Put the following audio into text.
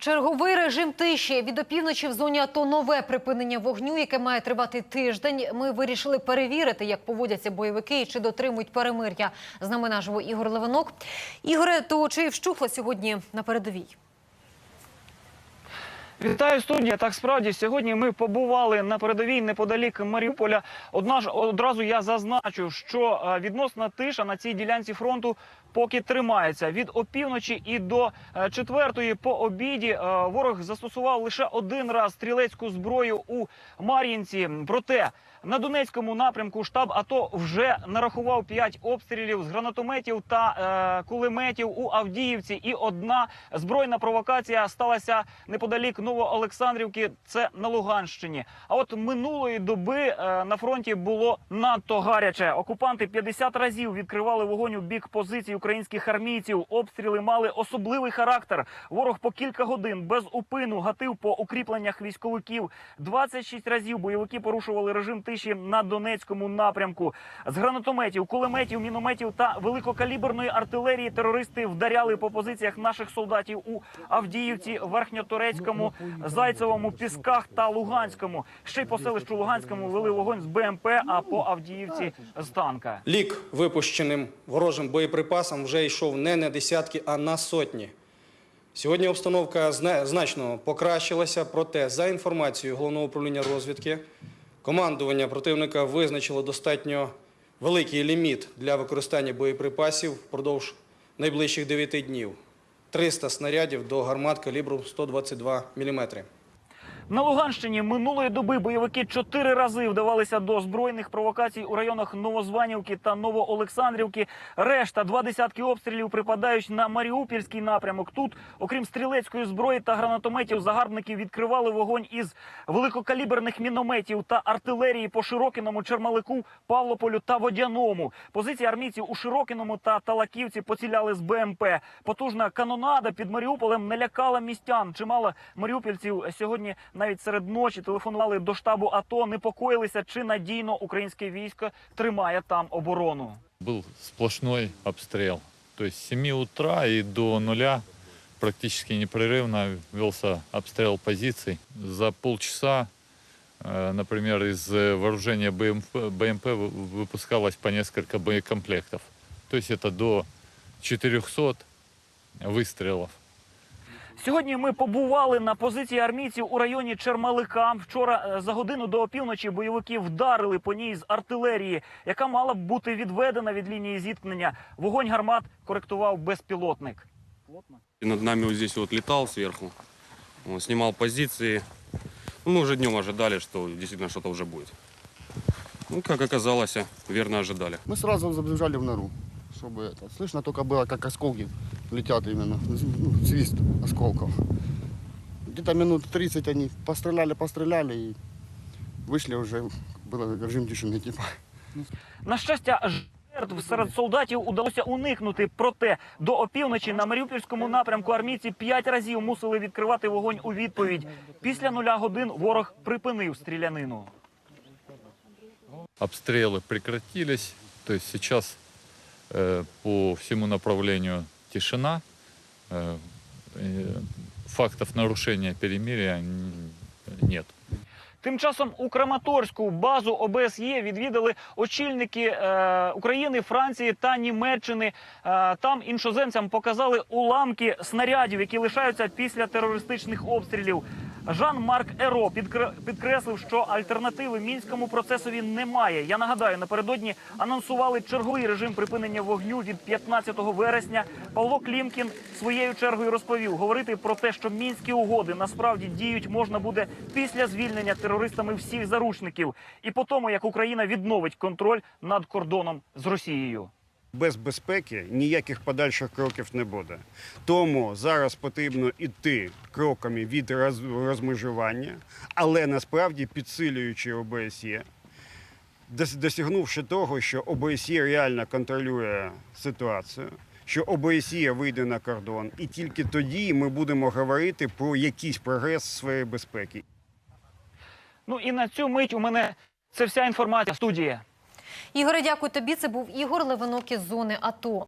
Черговий режим тиші від опівночі в зоні АТО нове припинення вогню, яке має тривати тиждень. Ми вирішили перевірити, як поводяться бойовики і чи дотримують перемир'я. З нами наживо Ігор Левинок. Ігоре, то чи вщухла сьогодні на передовій? Вітаю студія. Так справді сьогодні ми побували на передовій неподалік Маріуполя. Одна ж одразу я зазначу, що е, відносна тиша на цій ділянці фронту поки тримається. Від опівночі і до е, четвертої по обіді е, ворог застосував лише один раз стрілецьку зброю у Мар'їнці. Проте на Донецькому напрямку штаб АТО вже нарахував 5 обстрілів з гранатометів та е, кулеметів у Авдіївці. І одна збройна провокація сталася неподалік Новоолександрівки. Це на Луганщині. А от минулої доби е, на фронті було надто гаряче. Окупанти 50 разів відкривали вогонь у бік позицій українських армійців. Обстріли мали особливий характер. Ворог по кілька годин без упину гатив по укріпленнях військовиків. 26 разів бойовики порушували режим тиші на Донецькому напрямку. З гранатометів, кулеметів, мінометів та великокаліберної артилерії терористи вдаряли по позиціях наших солдатів у Авдіївці, Верхньоторецькому, Зайцевому, Пісках та Луганському. Ще й по селищу Луганському вели вогонь з БМП, а по Авдіївці з танка. Лік випущеним ворожим боєприпасам вже йшов не на десятки, а на сотні. Сьогодні обстановка значно покращилася, проте, за інформацією Головного управління розвідки, командування противника визначило достатньо великий ліміт для використання боєприпасів впродовж найближчих 9 днів. 300 снарядів до гармат калібру 122 мм. На Луганщині минулої доби бойовики чотири рази вдавалися до збройних провокацій у районах Новозванівки та Новоолександрівки. Решта два десятки обстрілів припадають на Маріупільський напрямок. Тут, окрім стрілецької зброї та гранатометів, загарбники відкривали вогонь із великокаліберних мінометів та артилерії по Широкіному, Чермалику, Павлополю та Водяному. Позиції армійців у Широкіному та Талаківці поціляли з БМП. Потужна канонада під Маріуполем не лякала містян. Чимало маріупільців сьогодні навіть серед ночі телефонували до штабу АТО, непокоїлися, чи надійно українське військо тримає там оборону. Был сплошной обстрел. То есть с 7 утра и до нуля практически непрерывно велся обстрел позиций. За полчаса, э, например, из э, вооружения БМП, БМП вы- выпускалось по несколько боекомплектов. То есть это до 400 выстрелов. Сьогодні ми побували на позиції армійців у районі Чермалика. Вчора е, за годину до опівночі бойовики вдарили по ній з артилерії, яка мала б бути відведена від лінії зіткнення. Вогонь гармат коректував безпілотник. И над нами вот здесь вот летал сверху, он снимал позиции. Ну, мы уже днем ожидали, что действительно что-то уже будет. Ну, как оказалось, верно ожидали. Мы сразу забежали в нору, чтобы это. Слышно только было, как осколки летят именно, ну, свист осколков. Где-то минут 30 они постреляли, постреляли и вышли уже, был режим тишины типа. На щастя, жертв серед солдатів удалося уникнути. Проте до опівночі на Маріупольському напрямку армійці п'ять разів мусили відкривати вогонь у відповідь. Після нуля годин ворог припинив стрілянину. Обстрелы прекратились. То есть сейчас э, по всему направлению тишина. Э, э, фактов нарушения перемирия нет. Тим часом у Краматорську базу ОБСЄ відвідали очільники е, України, Франції та Німеччини. Е, там іншоземцям показали уламки снарядів, які лишаються після терористичних обстрілів. Жан-Марк Еро підкре- підкреслив, що альтернативи мінському процесові немає. Я нагадаю, напередодні анонсували черговий режим припинення вогню від 15 вересня. Павло Клімкін своєю чергою розповів, говорити про те, що мінські угоди насправді діють можна буде після звільнення терористами всіх заручників, і по тому, як Україна відновить контроль над кордоном з Росією. без безпеки ніяких подальших кроків не буде. Тому зараз потрібно йти кроками від роз- розмежування, але насправді підсилюючи ОБСЄ, досягнувши того, що ОБСЄ реально контролює ситуацію. Що ОБСЄ вийде на кордон, і тільки тоді ми будемо говорити про якийсь прогрес сфері безпеки. Ну і на цю мить у мене це вся інформація. Студія. Ігоре, дякую тобі. Це був Ігор Левинок із зони АТО.